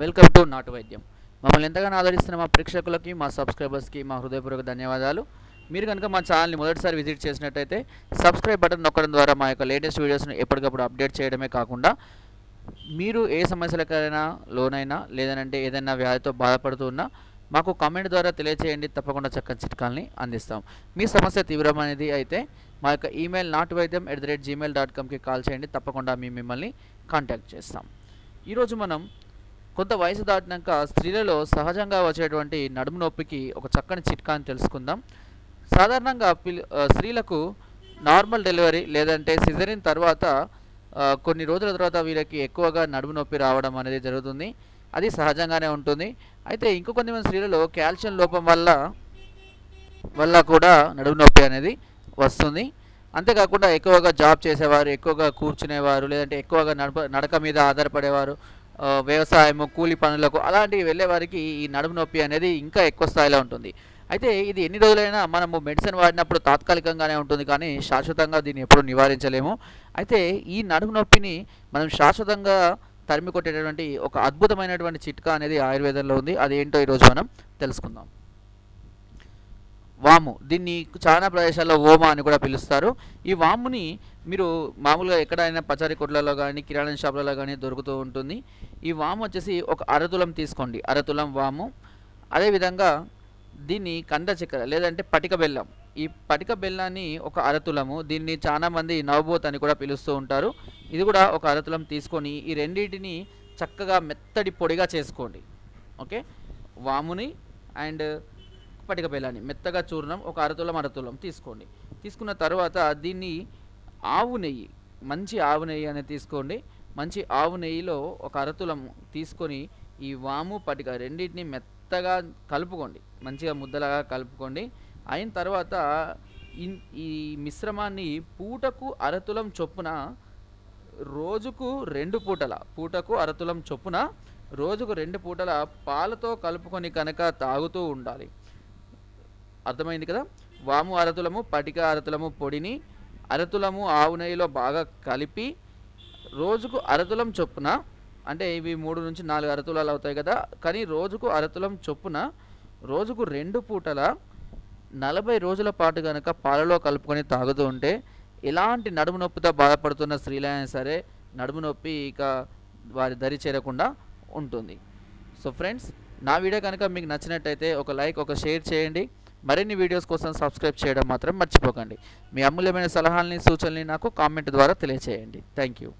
Welcome to నాటు వైద్యం. మమ్మల్ని ఎంతగానో ఆదరిస్తున్న మా ప్రేక్షకులకి మా సబ్స్క్రైబర్స్కి మా హృదయపూర్వక ధన్యవాదాలు. మీరు కనుక మా ఛానల్ని మొదటిసారి విజిట్ చేసినట్టయితే సబ్స్క్రైబ్ బటన్ నొక్కడం ద్వారా మా యొక్క లేటెస్ట్ వీడియోస్ని ఎప్పటికప్పుడు అప్డేట్ చేయడమే కాకుండా మీరు ఏ సమస్యలకైనా లోనైనా లేదనంటే ఏదైనా వ్యాధితో బాధపడుతూ ఉన్నా మాకు కామెంట్ ద్వారా తెలియచేయండి. తప్పకుండా చక్కని చిట్కాలని అందిస్తాం. మీ సమస్య తీవ్రమైనది అయితే మా యొక్క ఈమెయిల్ నాటు వైద్యం at the rate Gmail dot కామ్కి call చేయండి. తప్పకుండా మేము మిమ్మల్ని కాంటాక్ట్ చేస్తాం. ఈరోజు మనం కొంత వయసు దాటినాక స్త్రీలలో సహజంగా వచ్చేటువంటి నడుము నొప్పికి ఒక చక్కని చిట్కాని తెలుసుకుందాం. సాధారణంగా పిల్ స్త్రీలకు నార్మల్ డెలివరీ లేదంటే సిజరిన్ తర్వాత కొన్ని రోజుల తర్వాత వీళ్ళకి ఎక్కువగా నడుము నొప్పి రావడం అనేది జరుగుతుంది. అది సహజంగానే ఉంటుంది. అయితే ఇంకో కొంతమంది స్త్రీలలో కాల్షియం లోపం వల్ల వల్ల కూడా నడుము నొప్పి అనేది వస్తుంది. అంతేకాకుండా ఎక్కువగా జాబ్ చేసేవారు ఎక్కువగా కూర్చునేవారు లేదంటే ఎక్కువగా నడప నడక మీద ఆధారపడేవారు వ్యవసాయము కూలి పనులకు అలాంటివి వెళ్ళే వారికి ఈ నడుము నొప్పి అనేది ఇంకా ఎక్కువ స్థాయిలో ఉంటుంది. అయితే ఇది ఎన్ని రోజులైనా మనము మెడిసిన్ వాడినప్పుడు తాత్కాలికంగానే ఉంటుంది కానీ శాశ్వతంగా దీన్ని ఎప్పుడు నివారించలేము. అయితే ఈ నడుము నొప్పిని మనం శాశ్వతంగా తరిమి కొట్టేటటువంటి ఒక అద్భుతమైనటువంటి చిట్కా అనేది ఆయుర్వేదంలో ఉంది. అదేంటో ఈరోజు మనం తెలుసుకుందాం. వాము. దీన్ని చాలా ప్రదేశాల్లో ఓమ అని కూడా పిలుస్తారు. ఈ వాముని మీరు మామూలుగా ఎక్కడైనా పచారీ కొట్లలో కానీ కిరాణా షాపులలో కానీ దొరుకుతూ ఉంటుంది. ఈ వాము వచ్చేసి ఒక అరతులం తీసుకోండి. అరతులం వాము. అదేవిధంగా దీన్ని కంద చక్కెర లేదంటే పటిక బెల్లం. ఈ పటిక బెల్లాన్ని ఒక అరతులము. దీన్ని చాలా మంది నవబోత్ అని కూడా పిలుస్తూ ఉంటారు. ఇది కూడా ఒక అరతులం తీసుకొని ఈ రెండింటిని చక్కగా మెత్తడి పొడిగా చేసుకోండి. ఓకే? వాముని అండ్ పటిక బెల్లాన్ని మెత్తగా చూర్ణం ఒక అరతులం అరతులం తీసుకోండి. తీసుకున్న తర్వాత దీన్ని ఆవు నెయ్యి మంచి ఆవు నెయ్యి అనేది తీసుకోండి. మంచి ఆవు నెయ్యిలో ఒక అరతులం తీసుకొని ఈ వాము పటిక రెండింటిని మెత్తగా కలుపుకోండి. మంచిగా ముద్దలాగా కలుపుకోండి. అయిన తర్వాత ఈ మిశ్రమాన్ని పూటకు అరతులం చొప్పున రోజుకు రెండు పూటల పూటకు అరతులం చొప్పున రోజుకు రెండు పూటల పాలతో కలుపుకొని కనుక తాగుతూ ఉండాలి. అర్థమైంది కదా? వాము అరతులము పటిక అరతులము పొడిని అరతులము ఆవు నెయ్యిలో బాగా కలిపి రోజుకు అరతులం చొప్పున అంటే ఇవి మూడు నుంచి నాలుగు అరతులాలు అవుతాయి కదా? కానీ రోజుకు అరతులం చొప్పున రోజుకు రెండు పూటల నలభై రోజుల పాటు కనుక పాలలో కలుపుకొని తాగుతూ ఉంటే ఎలాంటి నడుము నొప్పితో బాధపడుతున్న స్త్రీలైనా సరే నడుము నొప్పి ఇక వారి దరి చేరకుండా ఉంటుంది. సో ఫ్రెండ్స్ నా వీడియో కనుక మీకు నచ్చినట్టయితే ఒక లైక్ ఒక షేర్ చేయండి. మరిన్ని వీడియోస్ కోసం సబ్స్క్రైబ్ చేయడం మాత్రం మర్చిపోకండి. మీ అమూల్యమైన సలహాలని సూచనల్ని నాకు కామెంట్ ద్వారా తెలియచేయండి. Thank you